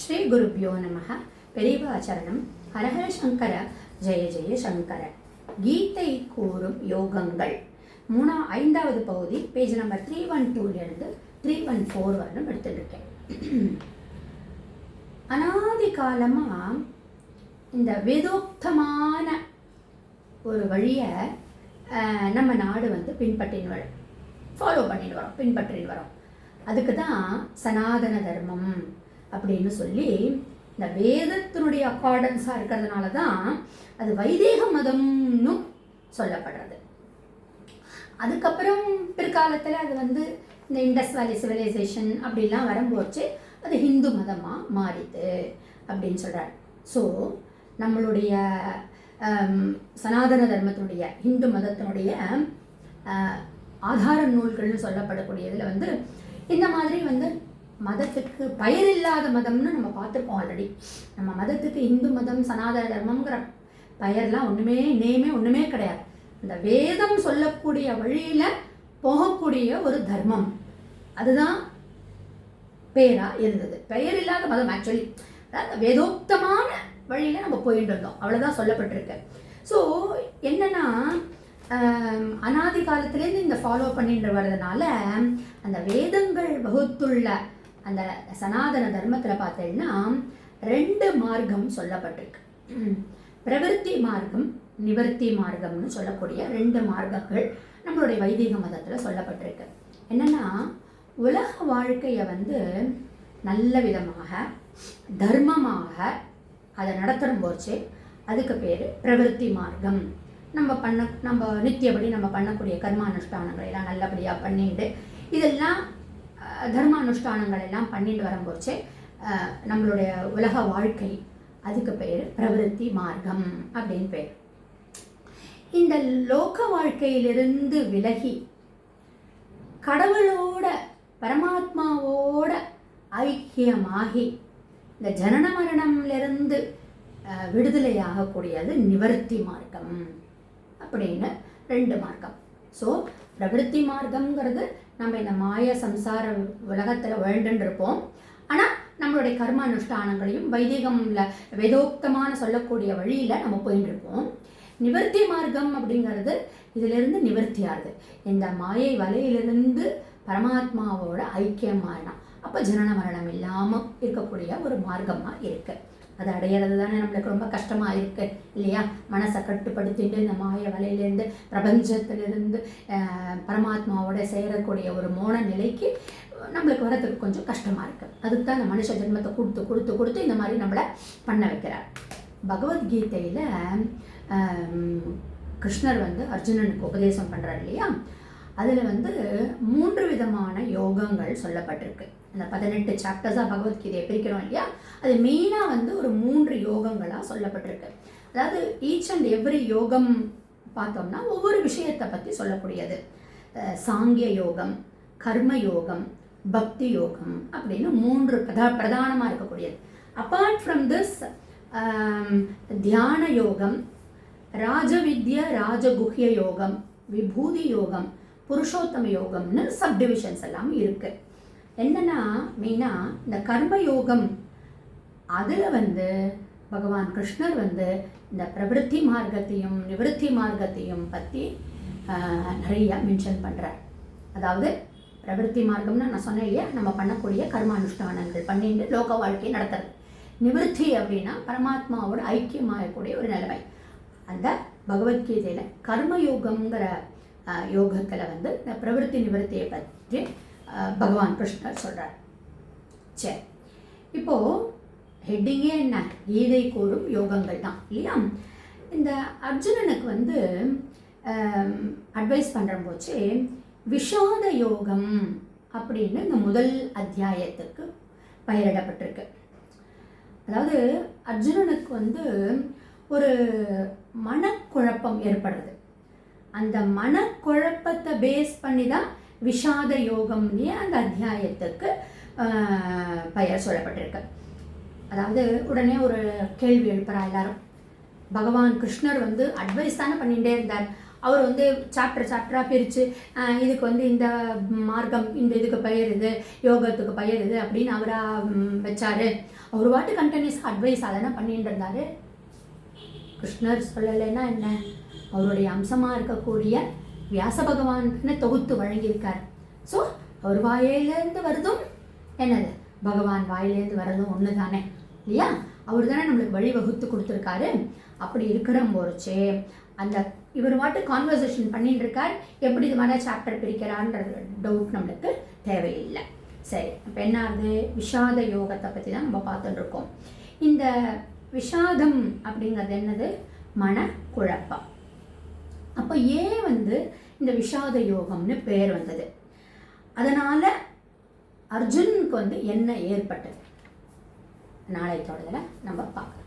ஸ்ரீ குருப்பியோ நமக பெரியவாச்சரணம் ஹரஹர சங்கர. ஜெய ஜெய சங்கர. கீதை கூறும் யோகங்கள். மூணா ஐந்தாவது பகுதி பேஜ் நம்பர் த்ரீ ஒன் டூலேருந்து த்ரீ ஒன் ஃபோர் வரலும் எடுத்துருக்கேன் அனாதி காலமாக இந்த வேதோக்தமான ஒரு வழியை நம்ம நாடு வந்து பின்பற்றின்னு வரும் ஃபாலோ பண்ணிட்டு வரோம் பின்பற்றின்னு வரோம். அதுக்கு தான் சனாதன தர்மம். அப்படின்னு சொல்லி இந்த வேதத்தினுடைய அக்கார்டன்ஸாக இருக்கிறதுனால தான் அது வைதேக மதம்னு சொல்லப்படுறது. அதுக்கப்புறம் பிற்காலத்தில் அது வந்து இந்த இண்டஸ் வேலி சிவிலைசேஷன் அப்படிலாம் வரும்போச்சு அது ஹிந்து மதமாக மாறிது அப்படின்னு சொல்கிறார் ஸோ நம்மளுடைய சனாதன தர்மத்தினுடைய ஹிந்து மதத்தினுடைய ஆதார நூல்கள்னு சொல்லப்படக்கூடியதில் வந்து இந்த மாதிரி வந்து மதத்துக்கு பயிரில்லாத இல்லாத மதம்னு நம்ம பார்த்துருக்கோம் ஆல்ரெடி நம்ம மதத்துக்கு இந்து மதம் சனாதன தர்மம்ங்கிற பெயர்லாம் ஒன்றுமே நேமே ஒன்றுமே கிடையாது. இந்த வேதம் சொல்லக்கூடிய வழியில் போகக்கூடிய ஒரு தர்மம். அதுதான் பேராக இருந்தது. பெயர் இல்லாத மதம் ஆக்சுவலி அதாவது வேதோக்தமான வழியில் நம்ம போயிட்டு இருந்தோம். அவ்வளோதான் சொல்லப்பட்டிருக்கு. ஸோ என்னென்னா அனாதி காலத்துலேருந்து இந்த ஃபாலோ பண்ணிட்டு வர்றதுனால அந்த வேதங்கள் வகுத்துள்ள அந்த சனாதன தர்மத்தில் பார்த்தீங்கன்னா ரெண்டு மார்க்கம் சொல்லப்பட்டிருக்கு. ம். பிரவருத்தி மார்க்கம் நிவர்த்தி மார்க்கம்னு சொல்லக்கூடிய ரெண்டு மார்க்கங்கள் நம்மளுடைய வைதிக மதத்தில் சொல்லப்பட்டிருக்கு. என்னென்னா உலக வாழ்க்கையை வந்து நல்ல விதமாக தர்மமாக அதை நடத்தணும் போச்சு. அதுக்கு பேர் பிரவருத்தி மார்க்கம். நம்ம பண்ண நம்ம நித்தியபடி நம்ம பண்ணக்கூடிய கர்மானுஷ்டானங்களை எல்லாம் நல்லபடியாக பண்ணிட்டு இதெல்லாம் தர்மானுஷ்டானங்கள் எல்லாம் பண்ணிட்டு வரும்போச்சு நம்மளுடைய உலக வாழ்க்கை அதுக்கு பேர் பிரவருத்தி மார்க்கம் அப்படின்னு பேர். இந்த லோக வாழ்க்கையிலிருந்து விலகி கடவுளோட பரமாத்மாவோட ஐக்கியமாகி இந்த ஜனன மரணம்லேருந்து அஹ், விடுதலையாகக்கூடியது நிவர்த்தி மார்க்கம் அப்படின்னு ரெண்டு மார்க்கம். ஸோ பிரவிருத்தி மார்க்கம்ங்கிறது நம்ம இந்த மாய சம்சார உலகத்தில் வேண்டுன்றிருப்போம் இருப்போம் ஆனால் நம்மளுடைய கர்ம அனுஷ்டானங்களையும் வைதிகம்ல வேதோக்தமான சொல்லக்கூடிய வழியில் நம்ம போயின்னு இருப்போம் நிவர்த்தி மார்க்கம் அப்படிங்கிறது இதிலிருந்து நிவர்த்தி ஆகுது இந்த மாயை வலையிலிருந்து பரமாத்மாவோட ஐக்கியமானா அப்போ ஜனன மரணம் இல்லாமல் இருக்கக்கூடிய ஒரு மார்க்கமாக இருக்குது அது அடையிறது தானே நம்மளுக்கு ரொம்ப கஷ்டமாக இருக்கு இல்லையா? மனசை கட்டுப்படுத்திட்டு இந்த மாய வலையிலேருந்து பிரபஞ்சத்திலிருந்து பரமாத்மாவோட சேரக்கூடிய ஒரு மோன நிலைக்கு நம்மளுக்கு வரதுக்கு கொஞ்சம் கஷ்டமாக இருக்குது அதுக்கு தான் இந்த மனுஷ ஜென்மத்தை கொடுத்து கொடுத்து கொடுத்து இந்த மாதிரி நம்மளை பண்ண வைக்கிறார். பகவத்கீதையில் கிருஷ்ணர் வந்து அர்ஜுனனுக்கு உபதேசம் பண்ணுறார் இல்லையா? அதில் வந்து மூன்று விதமான யோகங்கள் சொல்லப்பட்டிருக்கு. அந்த பதினெட்டு சாப்டர்ஸாக பகவத்கீதையை பிரிக்கிறோம் இல்லையா? அது மெயினாக வந்து ஒரு மூன்று யோகங்களாக சொல்லப்பட்டிருக்கு. அதாவது ஈச் அண்ட் எவ்ரி யோகம் பார்த்தோம்னா ஒவ்வொரு விஷயத்தை பற்றி சொல்லக்கூடியது. சாங்கிய யோகம் கர்ம யோகம் பக்தி யோகம் அப்படின்னு மூன்று பிரதா பிரதானமாக இருக்கக்கூடியது. அப்பார்ட் ஃப்ரம் திஸ் தியான யோகம் ராஜவித்ய ராஜகுஹ்ய யோகம் விபூதி யோகம் புருஷோத்தம யோகம்னு சப்டிவிஷன்ஸ் எல்லாம் இருக்குது என்னன்னா மெயினாக இந்த கர்ம யோகம் அதில் வந்து பகவான் கிருஷ்ணர் வந்து இந்த பிரவருத்தி மார்க்கத்தையும் நிவர்த்தி மார்க்கத்தையும் பற்றி நிறைய மென்ஷன் பண்ணுறார் அதாவது பிரவருத்தி மார்க்கம்னு நான் சொன்னேன் இல்லையா? நம்ம பண்ணக்கூடிய கர்மானுஷ்டானங்கள் பண்ணிட்டு லோக வாழ்க்கையை நடத்துறது. நிவர்த்தி அப்படின்னா பரமாத்மாவோட ஐக்கியமாகக்கூடிய ஒரு நிலைமை. அந்த பகவத்கீதையில் கர்மயோகங்கிற யோகத்தில் வந்து இந்த பிரவருத்தி நிவர்த்தியை பற்றி பகவான் கிருஷ்ணர் சொல்கிறார் சரி. இப்போது ஹெட்டிங்கே என்ன? கீதை கூறும் யோகங்கள் தான் இல்லையா? இந்த அர்ஜுனனுக்கு வந்து அட்வைஸ் பண்ணுற போச்சு விஷாத யோகம் அப்படின்னு இந்த முதல் அத்தியாயத்துக்கு பயிரிடப்பட்டிருக்கு. அதாவது அர்ஜுனனுக்கு வந்து ஒரு மனக்குழப்பம் ஏற்படுறது அந்த மனக்குழப்பத்தை பேஸ் பண்ணி தான் விஷாத யோகம்னே அந்த அத்தியாயத்துக்கு பெயர் சொல்லப்பட்டிருக்கு. அதாவது உடனே ஒரு கேள்வி எழுப்புறா எல்லாரும். பகவான் கிருஷ்ணர் வந்து அட்வைஸ் தானே பண்ணிகிட்டே இருந்தார். அவர் வந்து சாப்டர் சாப்டராக பிரித்து இதுக்கு வந்து இந்த மார்க்கம் இந்த இதுக்கு பயிருது யோகத்துக்கு பயிருது அப்படின்னு அவராக வச்சார். அவர் வாட்டு கண்டினியூஸ் அட்வைஸ் அதெல்லாம் பண்ணிட்டு இருந்தார். கிருஷ்ணர் சொல்லலைன்னா என்ன? அவருடைய அம்சமாக இருக்கக்கூடிய வியாச பகவான் தொகுத்து வழங்கியிருக்கார். ஸோ அவர் வாயிலேருந்து வருதும் என்னது? பகவான் வாயிலேருந்து வரதும் ஒன்று தானே இல்லையா? அவர் தானே நம்மளுக்கு வழி வகுத்து கொடுத்துருக்காரு. அப்படி இருக்கிற போச்சே அந்த இவர் மாட்டு கான்வர்சேஷன் பண்ணிட்டு இருக்கார் எப்படி இது மாதிரி சாப்டர் பிரிக்கிறான்ற டவுட் நம்மளுக்கு தேவையில்லை. சரி இப்போ என்ன ஆகுது? விஷாத யோகத்தை பற்றி தான் நம்ம பார்த்துட்டு இருக்கோம் இந்த விஷாதம் அப்படிங்கிறது என்னது? மனக்குழப்பம். அப்போ ஏன் வந்து இந்த விஷாத யோகம்னு பேர் வந்தது. அதனால் அர்ஜுனுக்கு வந்து என்ன ஏற்பட்டது? நாளை தொடரில் நம்ம பார்க்கலாம்.